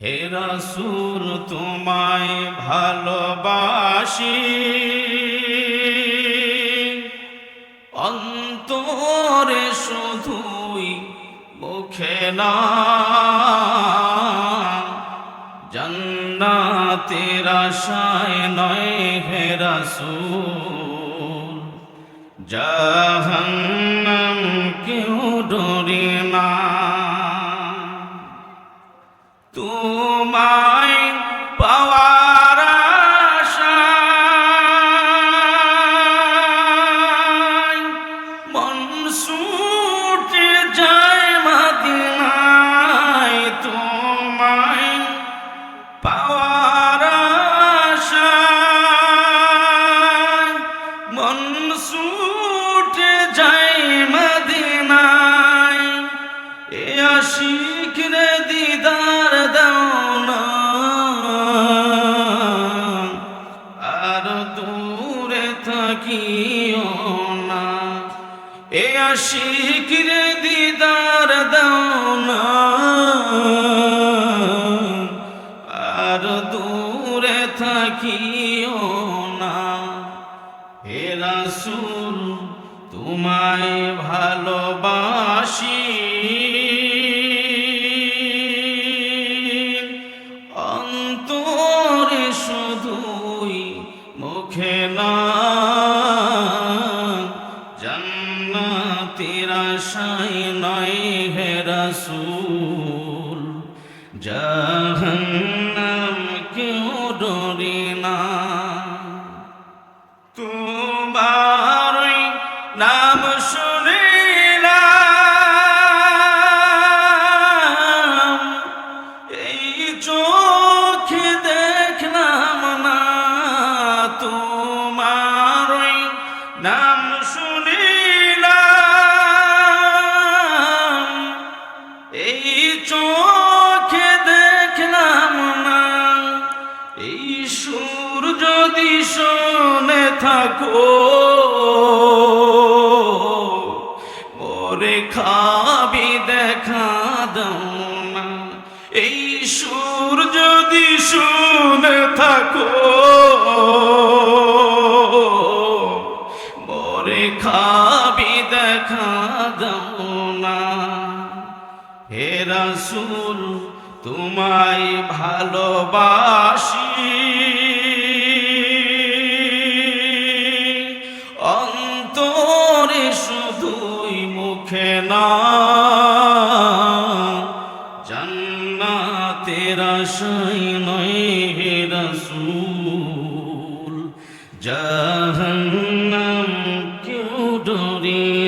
হে রাসূল তোমায় ভালোবাসি। অন্তরে শুধুই মুখে না জন্নাতের আশায় নয় হে রাসূল জাহান্নাম তোমায় পাওয়ার আশায় মন ছুটে যায় মদিনায়, তোমায় পাওয়ার আশায় মন ছুটে যায় মদিনায়, এ আশিক থাকিও না। এ আশিক রে দিদার দাও না। আর দূরে থাকিও না। হে রাসূল তোমায় ভালোবাসি। অন্তরে শুধুই মুখে না রাসূল, জাহান্নাম কেউ ডরি না। তোমার নাম শুনিলাম এই চোখে দেখলাম না। তোমার নাম শুনিলাম চোখে দেখলাম না। এই সুর যদি শোনে থাকো। ওরে খাবি দেখা দাও না। এই সুর যদি শুনে থাকো খাবি দেখা দাও না। হে রাসূল, তোমায় ভালোবাসি। অন্তরে শুধুই মুখে না জান্নাতের আশাই নয় হে রাসূল। জাহান্নাম কেউ ডরি না